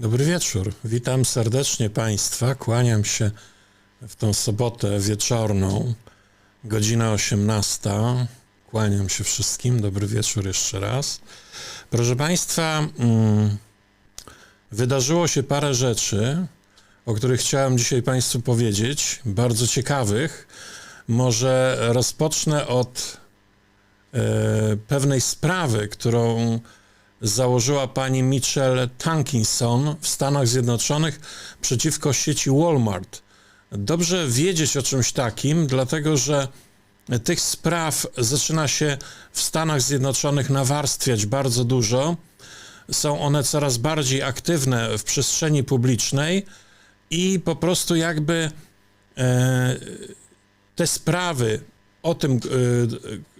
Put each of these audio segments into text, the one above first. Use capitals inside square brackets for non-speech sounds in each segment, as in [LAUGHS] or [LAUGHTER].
Dobry wieczór. Witam serdecznie Państwa. Kłaniam się w tą sobotę wieczorną, godzina 18. Kłaniam się wszystkim. Dobry wieczór jeszcze raz. Proszę Państwa, mm, wydarzyło się parę rzeczy, o których chciałem dzisiaj Państwu powiedzieć, bardzo ciekawych. Może rozpocznę od e, pewnej sprawy, którą założyła pani Michelle Tankinson w Stanach Zjednoczonych przeciwko sieci Walmart. Dobrze wiedzieć o czymś takim, dlatego że tych spraw zaczyna się w Stanach Zjednoczonych nawarstwiać bardzo dużo. Są one coraz bardziej aktywne w przestrzeni publicznej i po prostu jakby e, te sprawy o tym,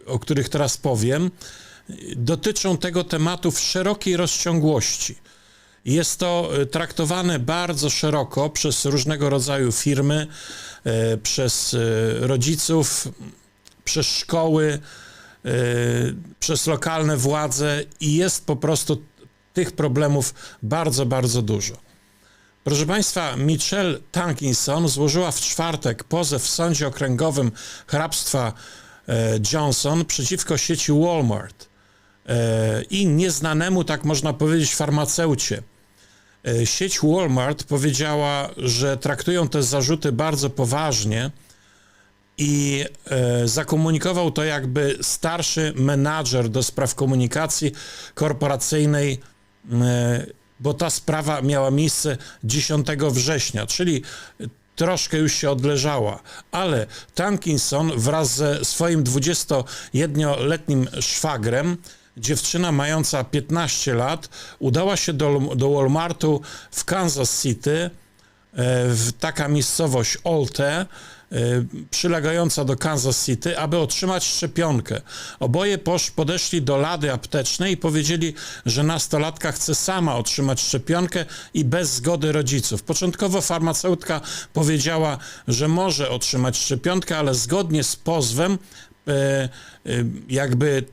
e, o których teraz powiem, dotyczą tego tematu w szerokiej rozciągłości. Jest to e, traktowane bardzo szeroko przez różnego rodzaju firmy, e, przez e, rodziców, przez szkoły, przez lokalne władze i jest po prostu tych problemów bardzo, bardzo dużo. Proszę Państwa, Michelle Tankinson złożyła w czwartek pozew w Sądzie Okręgowym Hrabstwa Johnson przeciwko sieci Walmart i nieznanemu, tak można powiedzieć, farmaceucie. E, Sieć Walmart powiedziała, że traktują te zarzuty bardzo poważnie i e, zakomunikował to jakby starszy menadżer do spraw komunikacji korporacyjnej, e, bo ta sprawa miała miejsce 10 września, czyli troszkę już się odleżała, ale Tankinson wraz ze swoim 21-letnim szwagrem, dziewczyna mająca 15 lat, udała się do, do Walmartu w Kansas City, e, w taka miejscowość Olte, e, przylegająca do Kansas City, aby otrzymać szczepionkę. Oboje posz, podeszli do lady aptecznej i powiedzieli, że nastolatka chce sama otrzymać szczepionkę i bez zgody rodziców. Początkowo farmaceutka powiedziała, że może otrzymać szczepionkę, ale zgodnie z pozwem e, jakby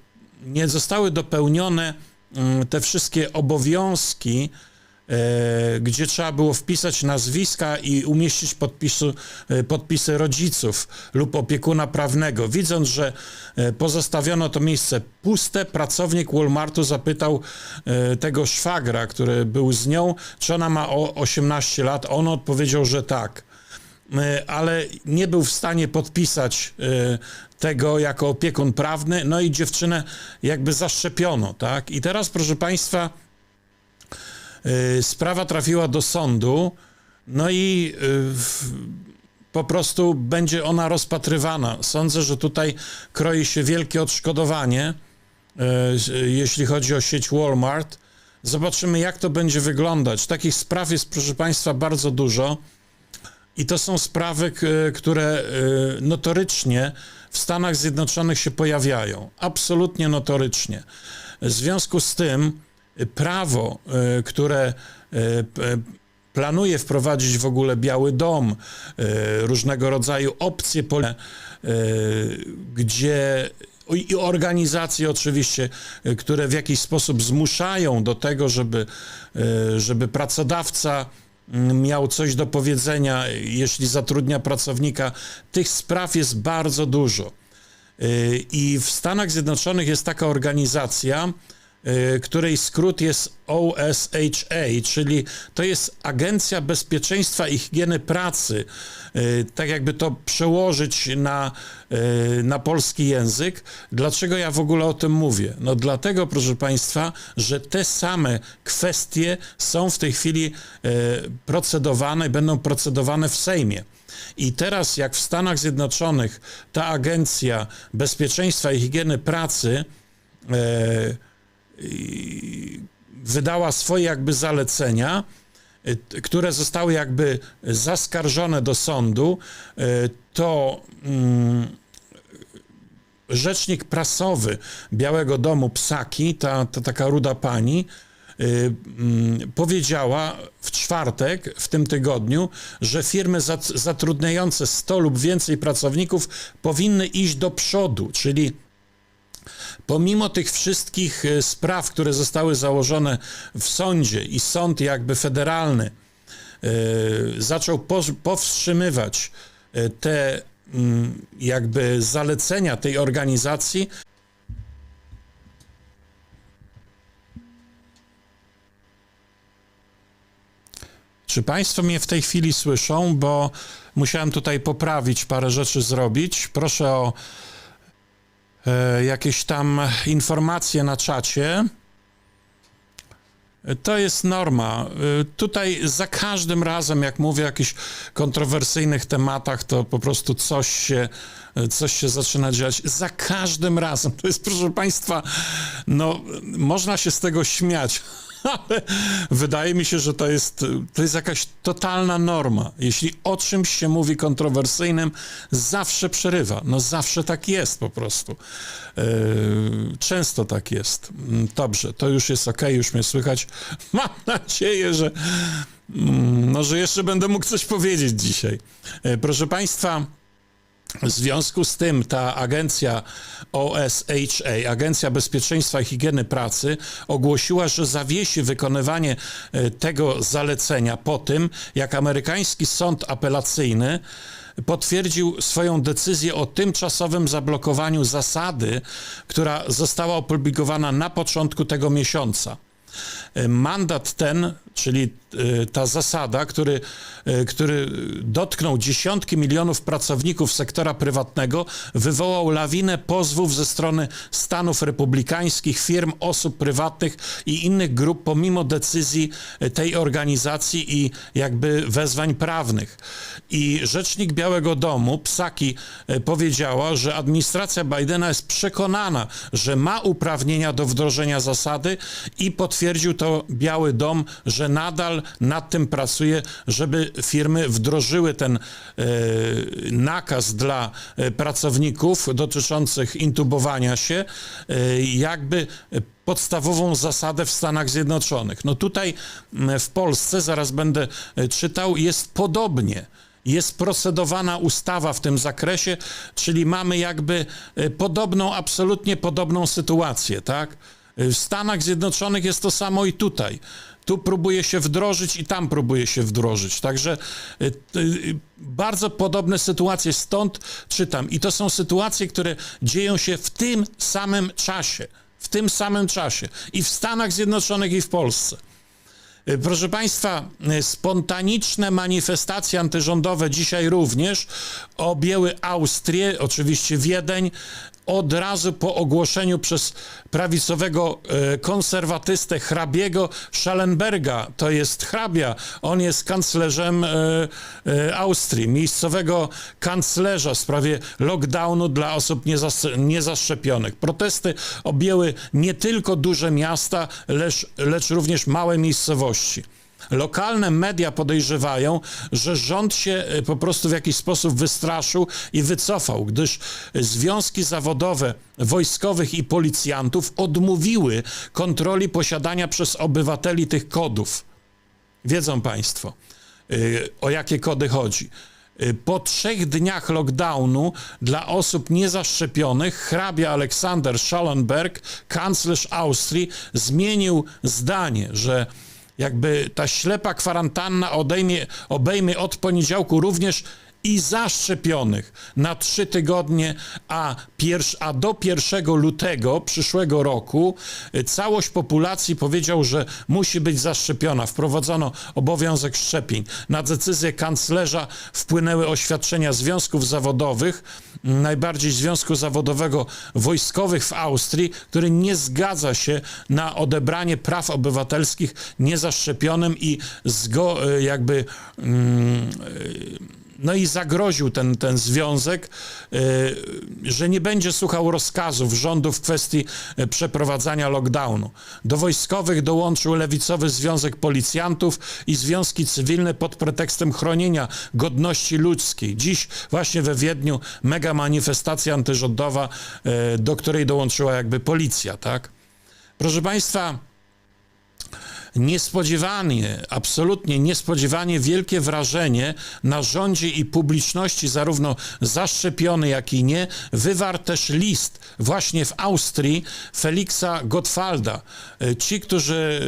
nie zostały dopełnione mm, te wszystkie obowiązki, e, gdzie trzeba było wpisać nazwiska i umieścić podpisu, e, podpisy rodziców lub opiekuna prawnego. Widząc, że e, pozostawiono to miejsce puste, pracownik Walmartu zapytał tego szwagra, który był z nią, czy ona ma o 18 lat. On odpowiedział, że tak ale nie był w stanie podpisać e, tego jako opiekun prawny, no i dziewczynę jakby zaszczepiono, tak? I teraz, proszę Państwa, y, sprawa trafiła do sądu, no i po prostu będzie ona rozpatrywana. Sądzę, że tutaj kroi się wielkie odszkodowanie, jeśli chodzi o sieć Walmart. Zobaczymy, jak to będzie wyglądać. Takich spraw jest, proszę Państwa, bardzo dużo. I to są sprawy, które y, notorycznie w Stanach Zjednoczonych się pojawiają. Absolutnie notorycznie. W związku z tym y, prawo, y, które planuje wprowadzić w ogóle Biały Dom, różnego rodzaju opcje, gdzie i organizacje oczywiście, które w jakiś sposób zmuszają do tego, żeby, żeby pracodawca miał coś do powiedzenia, jeśli zatrudnia pracownika. Tych spraw jest bardzo dużo. Y, I w Stanach Zjednoczonych jest taka organizacja, której skrót jest OSHA, czyli to jest Agencja Bezpieczeństwa i Higieny Pracy. Y, Tak jakby to przełożyć na, y, na polski język. Dlaczego ja w ogóle o tym mówię? No dlatego, proszę Państwa, że te same kwestie są w tej chwili procedowane, będą procedowane w Sejmie. I teraz, jak w Stanach Zjednoczonych ta Agencja Bezpieczeństwa i Higieny Pracy e, wydała swoje jakby zalecenia, t- które zostały jakby zaskarżone do sądu, e, to mm, rzecznik prasowy Białego Domu Psaki, ta, ta taka ruda pani, y, mm, powiedziała w czwartek, w tym tygodniu, że firmy zat- zatrudniające 100 lub więcej pracowników powinny iść do przodu, czyli pomimo tych wszystkich e, spraw, które zostały założone w sądzie i sąd jakby federalny e, zaczął powstrzymywać e, te mm, jakby zalecenia tej organizacji, Czy Państwo mnie w tej chwili słyszą? Bo musiałem tutaj poprawić parę rzeczy zrobić. Proszę o jakieś tam informacje na czacie. E, To jest norma. E, Tutaj za każdym razem, jak mówię o jakichś kontrowersyjnych tematach, to po prostu coś się, e, coś się zaczyna dziać. Za każdym razem. [LAUGHS] To jest, proszę Państwa, no, można się z tego śmiać. Wydaje mi się, że to jest, to jest jakaś totalna norma. Jeśli o czymś się mówi kontrowersyjnym, zawsze przerywa. No zawsze tak jest po prostu. Yy, często tak jest. Mm, Dobrze, to już jest ok, już mnie słychać. [LAUGHS] Mam nadzieję, że, mm, no, że jeszcze będę mógł coś powiedzieć dzisiaj. Yy, Proszę Państwa, w związku z tym ta agencja OSHA, Agencja Bezpieczeństwa i Higieny Pracy, ogłosiła, że zawiesi wykonywanie e, tego zalecenia po tym, jak amerykański sąd apelacyjny potwierdził swoją decyzję o tymczasowym zablokowaniu zasady, która została opublikowana na początku tego miesiąca. E, Mandat ten, czyli e, ta zasada, który, e, który dotknął dziesiątki milionów pracowników sektora prywatnego, wywołał lawinę pozwów ze strony Stanów Republikańskich, firm, osób prywatnych i innych grup, pomimo decyzji tej organizacji i jakby wezwań prawnych. I rzecznik Białego Domu, Psaki, powiedziała, że administracja Bidena jest przekonana, że ma uprawnienia do wdrożenia zasady i potwierdził to Biały Dom, że nadal nad tym pracuje, żeby firmy wdrożyły ten e, nakaz dla e, pracowników dotyczących intubowania się, e, jakby podstawową zasadę w Stanach Zjednoczonych. No tutaj w Polsce, zaraz będę czytał, jest podobnie jest procedowana ustawa w tym zakresie, czyli mamy jakby podobną, absolutnie podobną sytuację, tak? E, W Stanach Zjednoczonych jest to samo i tutaj. Tu próbuje się wdrożyć i tam próbuje się wdrożyć. Także t- e, bardzo podobne sytuacje stąd czytam. I to są sytuacje, które dzieją się w tym samym czasie. W tym samym czasie. I w Stanach Zjednoczonych, i w Polsce. Y, Proszę Państwa, y, spontaniczne manifestacje antyrządowe dzisiaj również objęły Austrię, oczywiście Wiedeń, od razu po ogłoszeniu przez prawicowego e, konserwatystę hrabiego Schallenberga, to jest hrabia, on jest kanclerzem e, e, Austrii, miejscowego kanclerza w sprawie lockdownu dla osób niezas- niezaszczepionych. Protesty objęły nie tylko duże miasta, lecz, lecz również małe miejscowości. Lokalne media podejrzewają, że rząd się e, po prostu w jakiś sposób wystraszył i wycofał, gdyż związki zawodowe wojskowych i policjantów odmówiły kontroli posiadania przez obywateli tych kodów. Wiedzą Państwo, y, o jakie kody chodzi. Y, Po trzech dniach lockdownu dla osób niezaszczepionych hrabia Aleksander Schallenberg, kanclerz Austrii, zmienił zdanie, że jakby ta ślepa kwarantanna odejmie, obejmie od poniedziałku również i zaszczepionych na trzy tygodnie, a, a do 1 lutego przyszłego roku y, całość populacji powiedział, że musi być zaszczepiona. Wprowadzono obowiązek szczepień. Na decyzję kanclerza wpłynęły oświadczenia związków zawodowych, najbardziej Związku Zawodowego Wojskowych w Austrii, który nie zgadza się na odebranie praw obywatelskich niezaszczepionym i zgo, y, jakby mm, no i zagroził ten, ten związek, y, że nie będzie słuchał rozkazów rządu w kwestii y, przeprowadzania lockdownu. Do wojskowych dołączył lewicowy Związek Policjantów i związki cywilne pod pretekstem chronienia godności ludzkiej. Dziś właśnie we Wiedniu mega manifestacja antyrządowa, y, do której dołączyła jakby policja, tak? Proszę Państwa, niespodziewanie, absolutnie niespodziewanie wielkie wrażenie na rządzie i publiczności, zarówno zaszczepiony, jak i nie, wywarł też list właśnie w Austrii Feliksa Gottwalda. E, Ci, którzy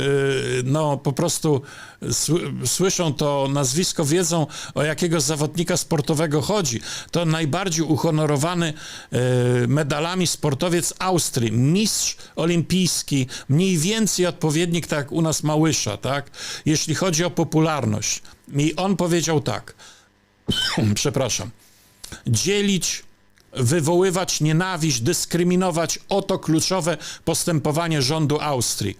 e, no, po prostu sły- słyszą to nazwisko, wiedzą o jakiego zawodnika sportowego chodzi. To najbardziej uhonorowany e, medalami sportowiec Austrii, mistrz olimpijski, mniej więcej odpowiednik tak jak u nas Małysza, tak? Jeśli chodzi o popularność. I on powiedział tak, [CLEARS THROAT] przepraszam, dzielić, wywoływać nienawiść, dyskryminować, oto kluczowe postępowanie rządu Austrii.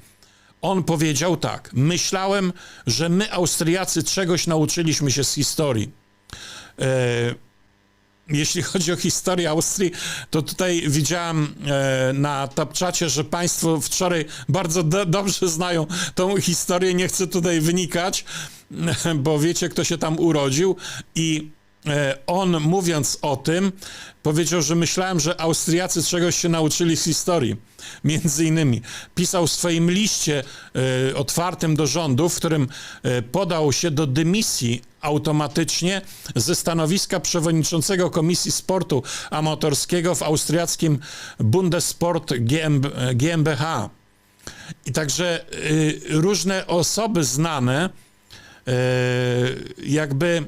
On powiedział tak: Myślałem, że my, Austriacy, czegoś nauczyliśmy się z historii. E, jeśli chodzi o historię Austrii, to tutaj widziałem e, na tapczacie, że Państwo wczoraj bardzo do, dobrze znają tą historię. Nie chcę tutaj wynikać, [LAUGHS] bo wiecie, kto się tam urodził. I on, mówiąc o tym, powiedział, że myślałem, że Austriacy czegoś się nauczyli z historii. Między innymi pisał w swoim liście e, otwartym do rządu, w którym e, podał się do dymisji automatycznie ze stanowiska przewodniczącego Komisji Sportu Amatorskiego w austriackim Bundessport GM, GmbH. I także różne osoby znane jakby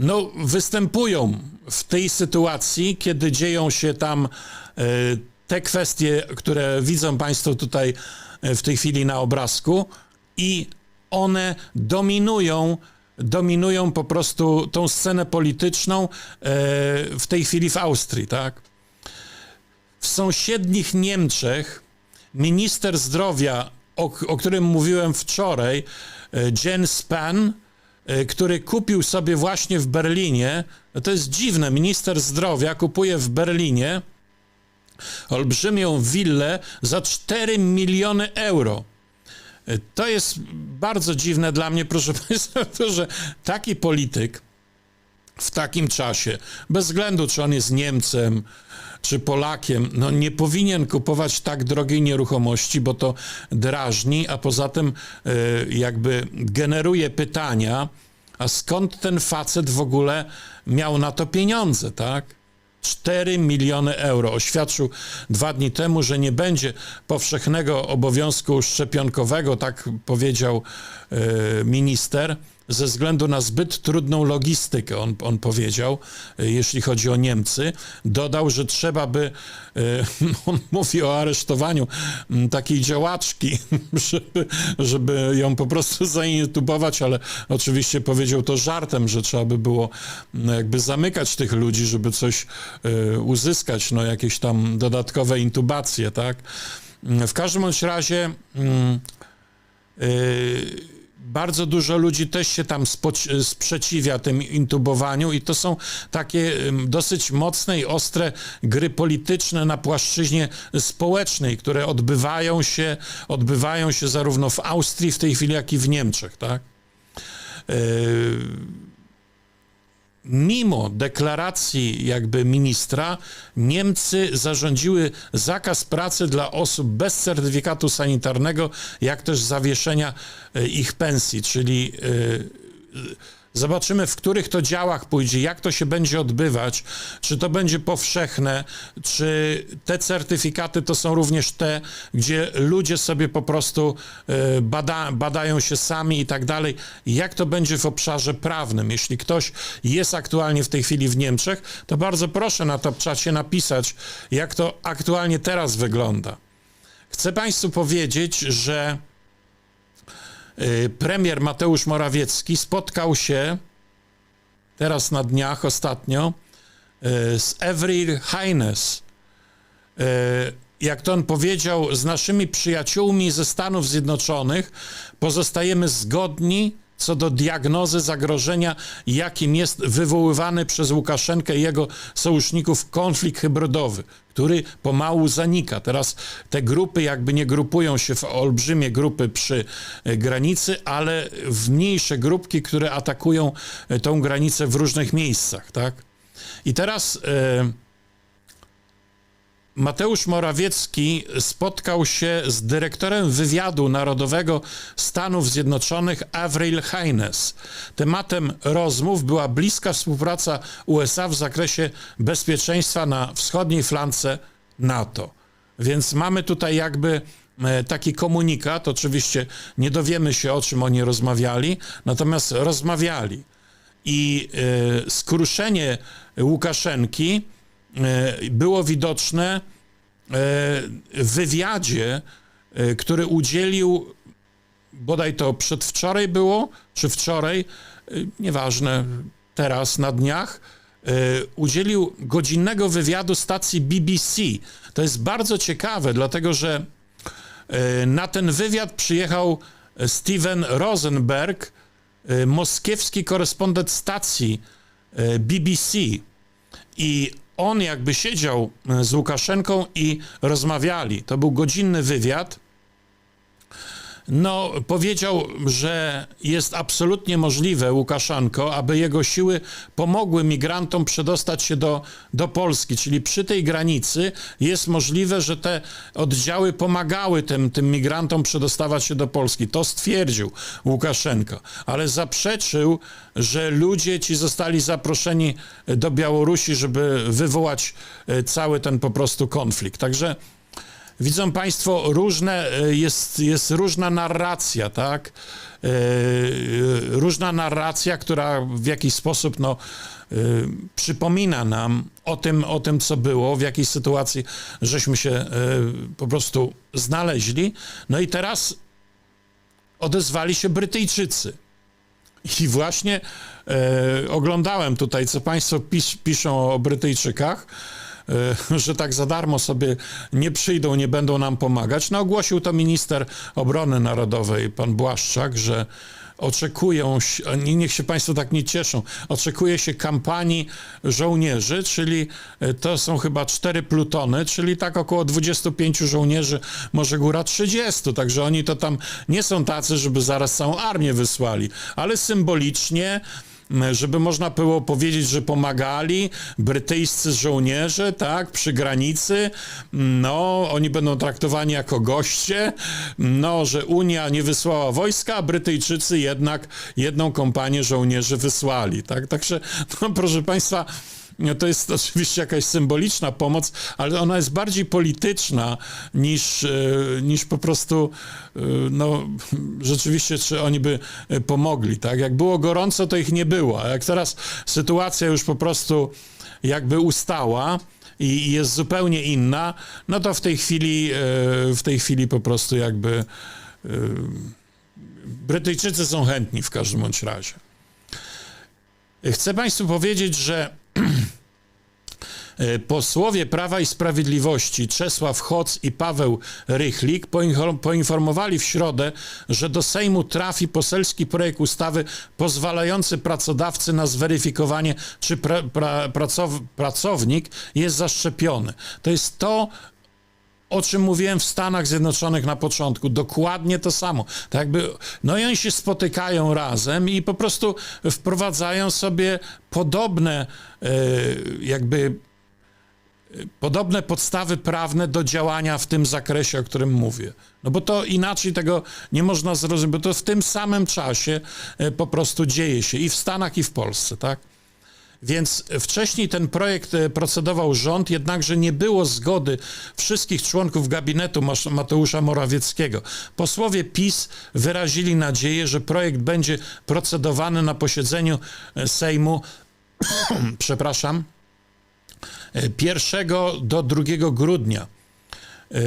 no, występują w tej sytuacji, kiedy dzieją się tam e, te kwestie, które widzą Państwo tutaj e, w tej chwili na obrazku i one dominują dominują po prostu tą scenę polityczną e, w tej chwili w Austrii, tak? W sąsiednich Niemczech minister zdrowia, o, o którym mówiłem wczoraj, Jens Spahn, który kupił sobie właśnie w Berlinie, no to jest dziwne, minister zdrowia kupuje w Berlinie olbrzymią willę za 4 miliony euro. E, To jest bardzo dziwne dla mnie, proszę Państwa, [LAUGHS] to, że taki polityk w takim czasie, bez względu czy on jest Niemcem, czy Polakiem, no nie powinien kupować tak drogiej nieruchomości, bo to drażni, a poza tym e, jakby generuje pytania, a skąd ten facet w ogóle miał na to pieniądze, tak? 4 miliony euro. Oświadczył dwa dni temu, że nie będzie powszechnego obowiązku szczepionkowego, tak powiedział e, minister, ze względu na zbyt trudną logistykę, on, on powiedział, e, jeśli chodzi o Niemcy. Dodał, że trzeba by, e, [LAUGHS] on mówi o aresztowaniu takiej działaczki, [LAUGHS] żeby, żeby ją po prostu zaintubować, ale oczywiście powiedział to żartem, że trzeba by było jakby zamykać tych ludzi, żeby coś e, uzyskać, no jakieś tam dodatkowe intubacje, tak? W każdym bądź razie mm, y, bardzo dużo ludzi też się tam sprzeciwia tym intubowaniu i to są takie dosyć mocne i ostre gry polityczne na płaszczyźnie społecznej, które odbywają się, odbywają się zarówno w Austrii w tej chwili, jak i w Niemczech, tak? Yy, mimo deklaracji jakby ministra, Niemcy zarządziły zakaz pracy dla osób bez certyfikatu sanitarnego, jak też zawieszenia e, ich pensji, czyli e, Zobaczymy, w których to działach pójdzie, jak to się będzie odbywać, czy to będzie powszechne, czy te certyfikaty to są również te, gdzie ludzie sobie po prostu e, bada, badają się sami i tak dalej. Jak to będzie w obszarze prawnym? Jeśli ktoś jest aktualnie w tej chwili w Niemczech, to bardzo proszę na to czacie napisać, jak to aktualnie teraz wygląda. Chcę Państwu powiedzieć, że premier Mateusz Morawiecki spotkał się teraz na dniach ostatnio y, z Avril Haines. Y, Jak to on powiedział, z naszymi przyjaciółmi ze Stanów Zjednoczonych pozostajemy zgodni co do diagnozy zagrożenia, jakim jest wywoływany przez Łukaszenkę i jego sojuszników konflikt hybrydowy, który pomału zanika. Teraz te grupy jakby nie grupują się w olbrzymie grupy przy e, granicy, ale w mniejsze grupki, które atakują e, tą granicę w różnych miejscach, tak? I teraz e, Mateusz Morawiecki spotkał się z dyrektorem wywiadu narodowego Stanów Zjednoczonych Avril Haines. Tematem rozmów była bliska współpraca USA w zakresie bezpieczeństwa na wschodniej flance NATO. Więc mamy tutaj jakby e, taki komunikat. Oczywiście nie dowiemy się, o czym oni rozmawiali, natomiast rozmawiali. I e, skruszenie Łukaszenki było widoczne e, w wywiadzie, e, który udzielił, bodaj to przedwczoraj było, czy wczoraj, e, nieważne, teraz na dniach, e, udzielił godzinnego wywiadu stacji BBC. To jest bardzo ciekawe, dlatego że e, na ten wywiad przyjechał Steven Rosenberg, e, moskiewski korespondent stacji e, BBC. I on jakby siedział e, z Łukaszenką i rozmawiali. To był godzinny wywiad. No, powiedział, że jest absolutnie możliwe, Łukaszenko, aby jego siły pomogły migrantom przedostać się do, do Polski. Czyli przy tej granicy jest możliwe, że te oddziały pomagały tym, tym migrantom przedostawać się do Polski. To stwierdził Łukaszenko, ale zaprzeczył, że ludzie ci zostali zaproszeni do Białorusi, żeby wywołać e, cały ten po prostu konflikt. Także. Widzą Państwo, różne, e, jest, jest różna narracja, tak? E, różna narracja, która w jakiś sposób no, e, przypomina nam o tym, o tym, co było, w jakiej sytuacji żeśmy się e, po prostu znaleźli. No i teraz odezwali się Brytyjczycy. I właśnie e, oglądałem tutaj, co Państwo pis, piszą o Brytyjczykach, e, że tak za darmo sobie nie przyjdą, nie będą nam pomagać. No ogłosił to minister obrony narodowej, pan Błaszczak, że oczekują, niech się Państwo tak nie cieszą, oczekuje się kampanii żołnierzy, czyli e, to są chyba cztery plutony, czyli tak około 25 żołnierzy, może góra 30, także oni to tam nie są tacy, żeby zaraz całą armię wysłali, ale symbolicznie żeby można było powiedzieć, że pomagali brytyjscy żołnierze, tak, przy granicy, no, oni będą traktowani jako goście, no, że Unia nie wysłała wojska, a Brytyjczycy jednak jedną kompanię żołnierzy wysłali, tak, także, no, proszę Państwa, to jest oczywiście jakaś symboliczna pomoc, ale ona jest bardziej polityczna niż, e, niż po prostu, e, no rzeczywiście, czy oni by e, pomogli, tak? Jak było gorąco, to ich nie było, jak teraz sytuacja już po prostu jakby ustała i jest zupełnie inna, no to w tej chwili, w tej chwili po prostu jakby Brytyjczycy są chętni w każdym bądź razie. Chcę Państwu powiedzieć, że posłowie Prawa i Sprawiedliwości Czesław Hoc i Paweł Rychlik poinfor- poinformowali w środę, że do Sejmu trafi poselski projekt ustawy pozwalający pracodawcy na zweryfikowanie, czy pra, pra, pracow, pracownik jest zaszczepiony. To jest to, o czym mówiłem w Stanach Zjednoczonych na początku. Dokładnie to samo. Tak jakby, no i oni się spotykają razem i po prostu wprowadzają sobie podobne e, jakby e, podobne podstawy prawne do działania w tym zakresie, o którym mówię. No bo to inaczej tego nie można zrozumieć, bo to w tym samym czasie e, po prostu dzieje się i w Stanach, i w Polsce, tak? Więc wcześniej ten projekt e, procedował rząd, jednakże nie było zgody wszystkich członków gabinetu Mateusza Morawieckiego. Posłowie PiS wyrazili nadzieję, że projekt będzie procedowany na posiedzeniu e, Sejmu, [COUGHS] przepraszam, 1 do 2 grudnia. E,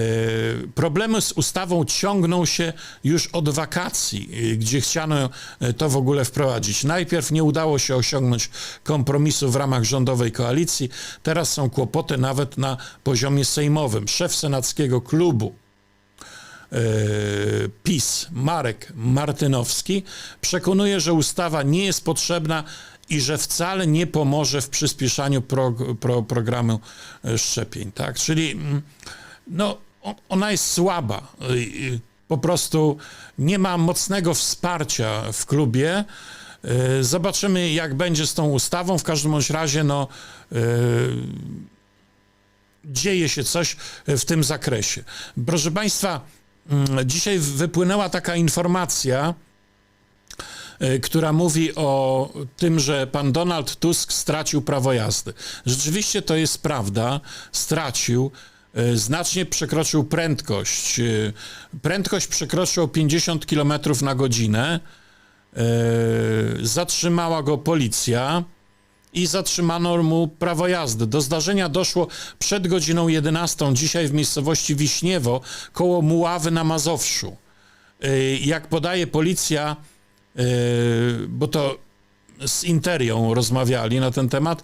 Problemy z ustawą ciągną się już od wakacji, e, gdzie chciano e, to w ogóle wprowadzić. Najpierw nie udało się osiągnąć kompromisu w ramach rządowej koalicji, teraz są kłopoty nawet na poziomie sejmowym. Szef senackiego klubu PiS Marek Martynowski przekonuje, że ustawa nie jest potrzebna i że wcale nie pomoże w przyspieszaniu pro, pro, programu e, szczepień. Tak? Czyli mm, no, ona jest słaba. Po prostu nie ma mocnego wsparcia w klubie. Y, Zobaczymy, jak będzie z tą ustawą. W każdym bądź razie, no, y, dzieje się coś w tym zakresie. Proszę Państwa, mm, dzisiaj wypłynęła taka informacja, która mówi o tym, że pan Donald Tusk stracił prawo jazdy. Rzeczywiście to jest prawda, stracił. y, Znacznie przekroczył prędkość. y, Prędkość przekroczył o 50 km na godzinę. Zatrzymała go policja i zatrzymano mu prawo jazdy. Do zdarzenia doszło przed godziną 11 dzisiaj w miejscowości Wiśniewo koło Muławy na Mazowszu. Jak podaje policja, bo to z Interią rozmawiali na ten temat,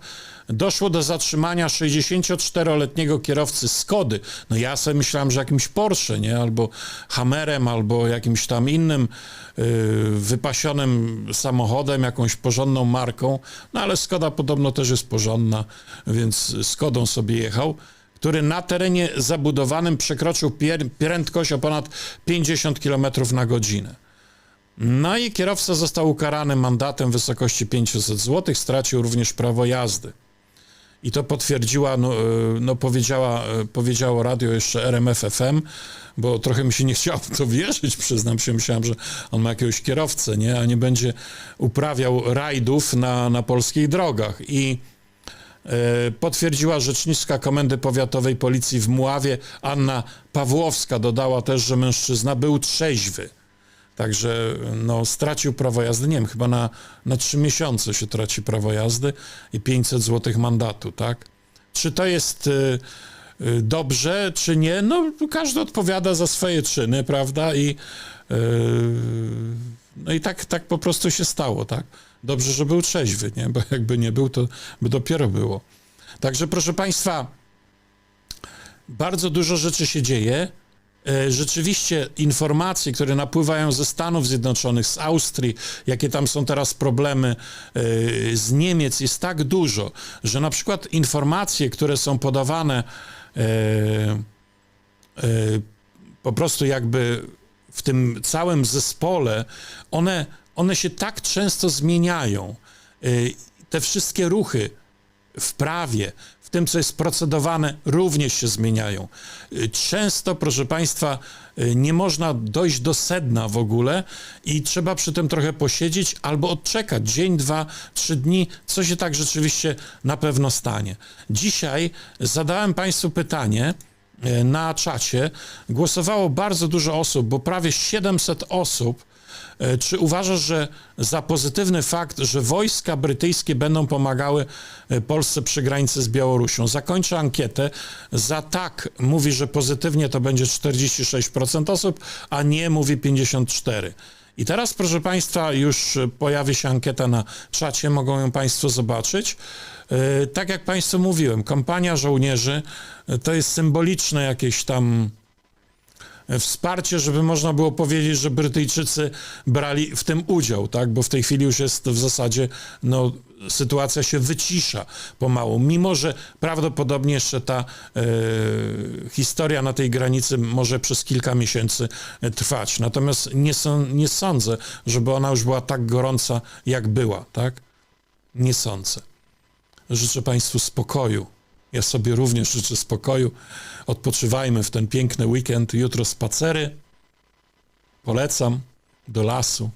doszło do zatrzymania 64-letniego kierowcy Skody. No ja sobie myślałem, że jakimś Porsche, nie? Albo Hammerem, albo jakimś tam innym y, wypasionym samochodem, jakąś porządną marką. No ale Skoda podobno też jest porządna, więc Skodą sobie jechał który na terenie zabudowanym przekroczył prędkość o ponad 50 km na godzinę. No i kierowca został ukarany mandatem w wysokości 500 zł, stracił również prawo jazdy. I to potwierdziła, no, e, no powiedziała, e, powiedziało radio jeszcze RMF FM, bo trochę mi się nie chciało to wierzyć, przyznam się, myślałem, że on ma jakiegoś kierowcę, nie, a nie będzie uprawiał rajdów na, na polskich drogach. I e, potwierdziła rzeczniczka Komendy Powiatowej Policji w Muławie, Anna Pawłowska, dodała też, że mężczyzna był trzeźwy. Także no, stracił prawo jazdy, nie wiem, chyba na, na 3 miesiące się traci prawo jazdy i 500 zł mandatu, tak? Czy to jest y, y, dobrze, czy nie? No, każdy odpowiada za swoje czyny, prawda? I, y, no i tak, tak po prostu się stało, tak? Dobrze, że był trzeźwy, nie? Bo jakby nie był, to by dopiero było. Także proszę Państwa, bardzo dużo rzeczy się dzieje. E, Rzeczywiście informacje, które napływają ze Stanów Zjednoczonych, z Austrii, jakie tam są teraz problemy, e, z Niemiec jest tak dużo, że na przykład informacje, które są podawane e, po prostu jakby w tym całym zespole, one, one się tak często zmieniają. Te wszystkie ruchy w prawie, tym, co jest procedowane, również się zmieniają. Często, proszę Państwa, nie można dojść do sedna w ogóle i trzeba przy tym trochę posiedzieć albo odczekać dzień, dwa, trzy dni, co się tak rzeczywiście na pewno stanie. Dzisiaj zadałem Państwu pytanie, e, na czacie głosowało bardzo dużo osób, bo prawie 700 osób. E, Czy uważasz, że za pozytywny fakt, że wojska brytyjskie będą pomagały e, Polsce przy granicy z Białorusią? Zakończę ankietę. Za tak mówi, że pozytywnie to będzie 46% osób, a nie mówi 54%. I teraz, proszę Państwa, już pojawi się ankieta na czacie, mogą ją Państwo zobaczyć. E, Tak jak Państwu mówiłem, kampania żołnierzy to jest symboliczne jakieś tam wsparcie, żeby można było powiedzieć, że Brytyjczycy brali w tym udział, tak? Bo w tej chwili już jest w zasadzie, no, sytuacja się wycisza pomału, mimo że prawdopodobnie jeszcze ta e, historia na tej granicy może przez kilka miesięcy e, trwać. Natomiast nie, są, nie sądzę, żeby ona już była tak gorąca, jak była, tak? Nie sądzę. Życzę Państwu spokoju. Ja sobie również życzę spokoju. Odpoczywajmy w ten piękny weekend. Jutro spacery. Polecam do lasu.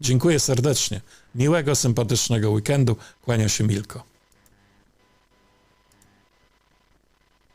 Dziękuję serdecznie. Miłego, sympatycznego weekendu. Kłania się Milko.